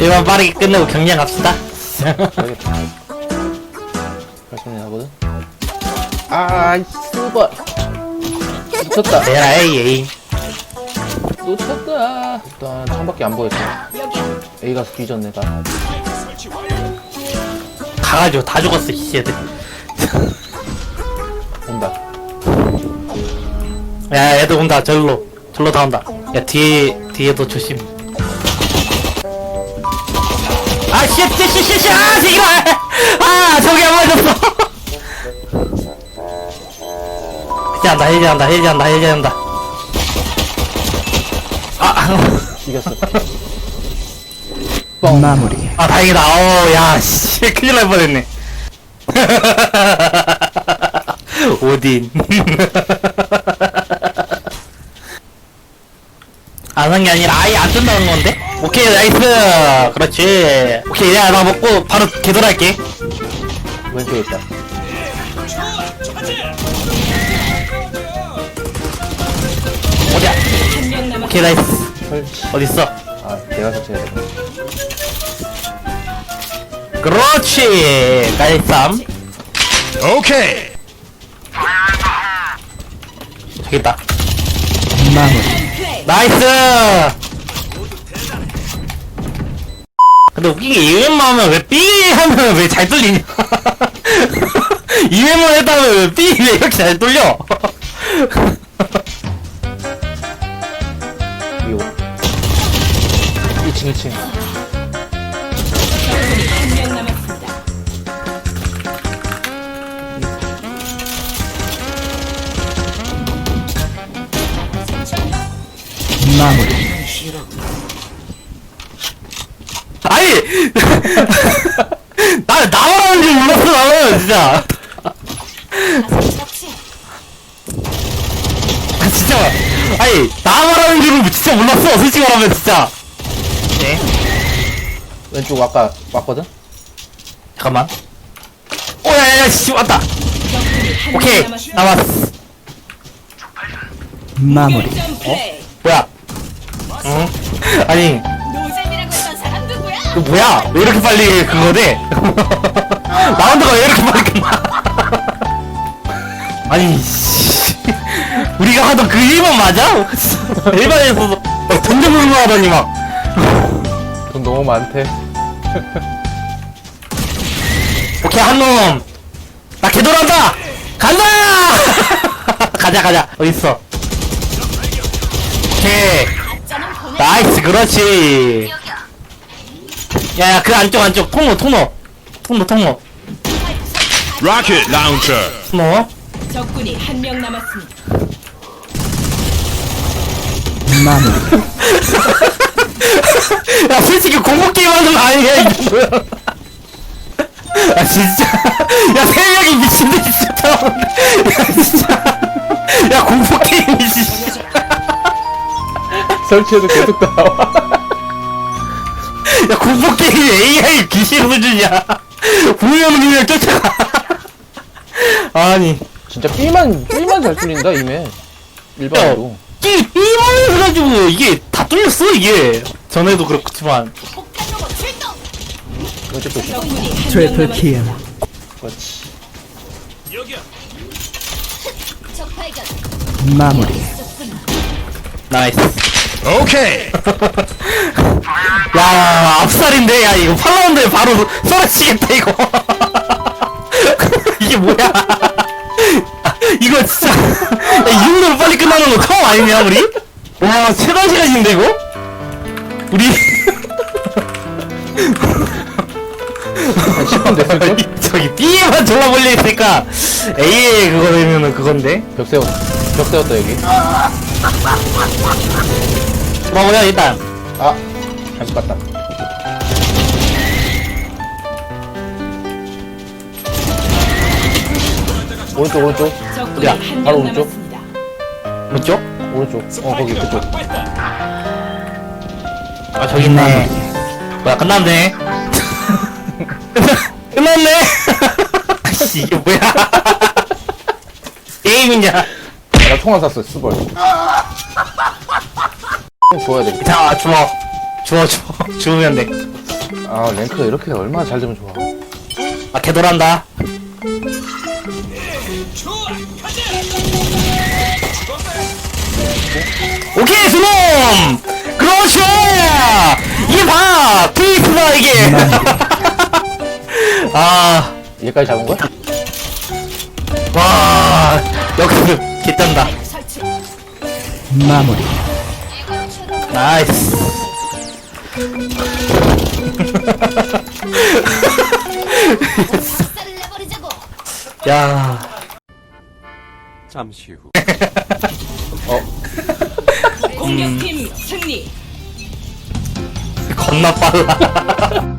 이만 빠르게 끝내고 경량 갑시다. 발전이 하거든. 아이 스벌. 놓쳤다. 내라 에이 에이. 놓쳤다. 일단 창밖에 안 보였어. A 가서 뒤졌네 다. 가가지고 다 죽었어 이 애들. 온다. 야 애들 온다 절로 절로 다 온다. 야 뒤에 뒤에도 조심. 아 씨, 씨, 씨, 씨, 씨, 아 지금 아 저기 안 맞았어. 해제한다 해제한다 해제한다 해제한다. 아. 이겼어. 마무리. 아 다행이다 어 야 씨 큰일 날 뻔했네 오딘 안 한 게 아니라 아예 안 뜬다는 건데 오케이 나이스 그렇지 오케이 야 나 먹고 바로 개돌할게 왼쪽에 있다. 어디야 오케이 나이스 설치. 어딨어 아 내가 설치해야 돼. 그렇지 나이스 오케이. 저기 있다. 나이스! 근데 웃긴 게 이웬만 하면 왜 삐 하면 왜 잘 뚫리냐? 이웬만 했다면 왜 삐 왜 이렇게 잘 뚫려? 이거. 1층 2층. 한명 남았습니다. 마무리. 아니! 나, 나만 하는 줄 몰랐어, 나는, 진짜. 아, 진짜. 아니, 나만 하는 줄은 진짜 몰랐어, 솔직히 말하면, 진짜. 네. 왼쪽 아까 왔거든. 잠깐만. 오, 야, 야, 야, 씨, 왔다. 오케이. 남았어. 마무리. 점 플레이. 뭐야? 응? 아니, 그 뭐야? 왜 이렇게 빨리 그거 돼? 라운드가 왜 이렇게 빨리 끝나? 아니, 씨. 우리가 하던 그 일만 맞아? 일반에서도 막 던져보는 거 하더니 막. 돈 너무 많대. 오케이, 한 놈. 나 개돌한다! 간다! 가자, 가자. 어딨어? 오케이. 나이스 그렇지 야야 그 안쪽 안쪽. 통로 통로. 통로 통로. 로켓 라운처. 통로. 적군이 한 명 남았습니다. 야 솔직히 공포 게임 하는 거 아니야 이거. 뭐야 아 진짜. 야세 명이 미친듯이 진짜 야 진짜. 야 공포 게임이지 설치해도 계속 나와. 야 공포 게임 AI 귀신 수준이야 분명 그냥 쫓아가 아니 진짜 B만 B만 잘 뚫린다 이메. 일반으로. 이 삐만 해가지고 이게 다 뚫렸어 이게 전에도 그렇지만. 왼쪽 조심. 트리플. 킬. 그렇지. 마무리. 나이스 오케이. 야 앞살인데 야 이거 8라운드에 바로 쏘라치겠다 이거 이게 뭐야 이거 진짜 야, 이 정도로 빨리 끝나는 거 처음 아니냐 우리? 와 최단 시간인데 이거? 우리 한 10분 됐을걸? 저기 B에만 졸라 몰려 있으니까 A에 그거 되면은 그건데 벽 세웠. 벽 세웠다 여기. 뭐야 일단 아 잘못 갔다. 오른쪽 오른쪽 적군이 야, 한 바로 명 오른쪽. 남았습니다. 뭐죠? 오른쪽. 어 거기 그쪽. 아 저기 있네 뭐야 끝났네 끝났네 아씨 이게 뭐야 게임이냐 나 통화 샀어 스벌. 줘야 돼. 자 주워 주워 주워 주우면 돼. 아 랭크가 이렇게 얼마나 잘 되면 좋아. 아 개돌한다. 오케이 스놈 그렇죠 이게 봐! 트위스다 이게. 아. 얘까지 잡은 거야? 와 개쩐다. 설치. 마무리. 나이스 박살을 내버리자고. 야 잠시 후. 공격팀 승리. 겁나 빨라